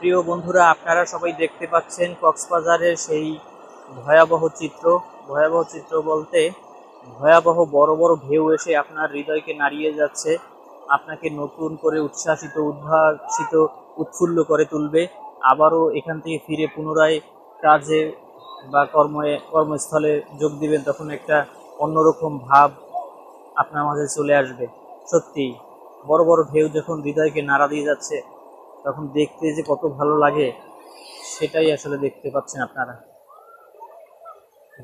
প্রিয় বন্ধুরা, আপনারা সবাই দেখতে পাচ্ছেন কক্সবাজারের সেই ভয়াবহ চিত্র। ভয়াবহ চিত্র বলতে ভয়াবহ বড় বড় ঢেউ এসে আপনার হৃদয়কে নাড়িয়ে যাচ্ছে, আপনাকে নতুন করে উচ্ছ্বাসিত, উদ্ভাসিত, উৎফুল্ল করে তুলবে। আবারও এখান থেকে ফিরে পুনরায় কাজে বা কর্মে, কর্মস্থলে যোগ দিবেন, তখন একটা অন্যরকম ভাব আপনার মাঝে চলে আসবে। সত্যি বড় বড় ঢেউ যখন হৃদয়কে নাড়া দিয়ে যাচ্ছে তখন দেখতে যে কত ভালো লাগে, সেটাই আসলে দেখতে পাচ্ছেন আপনারা।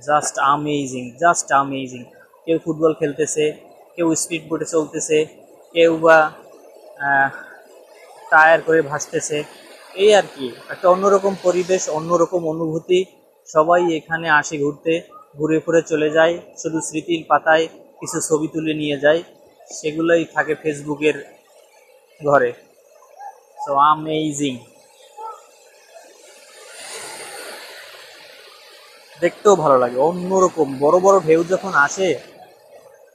জাস্ট আমেজিং জাস্ট আমেজিং কেউ ফুটবল খেলতেছে, কেউ স্পিড বোটে চলতেছে, কেউ বা টায়ার করে ভাসতেছে। এই আর কি, একটা অন্যরকম পরিবেশ, অন্যরকম অনুভূতি। সবাই এখানে আসে ঘুরতে, ঘুরে ফুরে চলে যায়, শুধু স্মৃতির পাতায় কিছু ছবি তুলে নিয়ে যায়। সেগুলোই থাকে ফেসবুকের ঘরে। সো আমেজিং দেখতেও ভালো লাগে, অন্যরকম। বড় বড় ঢেউ যখন আসে,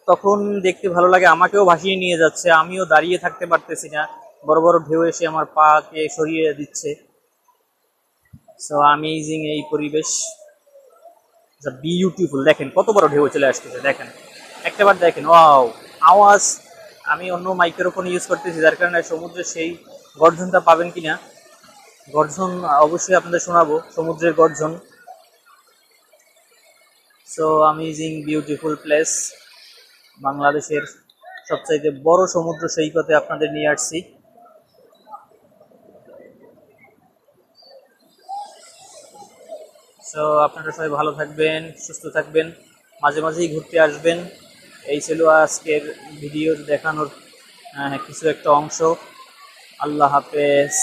তখন দেখতে ভালো লাগে। আমাকেও ভাসিয়ে নিয়ে যাচ্ছে, আমিও দাঁড়িয়ে থাকতে পারতেছি না। বড় বড় ঢেউ এসে আমার পাকে সরিয়ে দিচ্ছে। সো আমেজিং এই পরিবেশ। বিউটিফুল দেখেন কত বড় ঢেউ চলে আসতেছে, দেখেন। একটাবার দেখেন, ওয়াও, আওয়াজ আমি অন্য মাইক্রোফোন ইউজ করতেছি, যার কারণে সমুদ্রের সেই গর্জনটা পাবেন কিনা। গর্জন অবশ্যই আপনাদের শোনাবো, সমুদ্রের গর্জন। সো আমেজিং বিউটিফুল প্লেস বাংলাদেশের সবচাইতে বড় সমুদ্র সৈকতে আপনাদের নিয়ে আসছি। সো আপনারা সবাই ভালো থাকবেন, সুস্থ থাকবেন, মাঝে মাঝেই ঘুরতে আসবেন। এই ছিল আজকের ভিডিও দেখানোর কিছু একটা অংশ। আল্লাহ হাফেজ।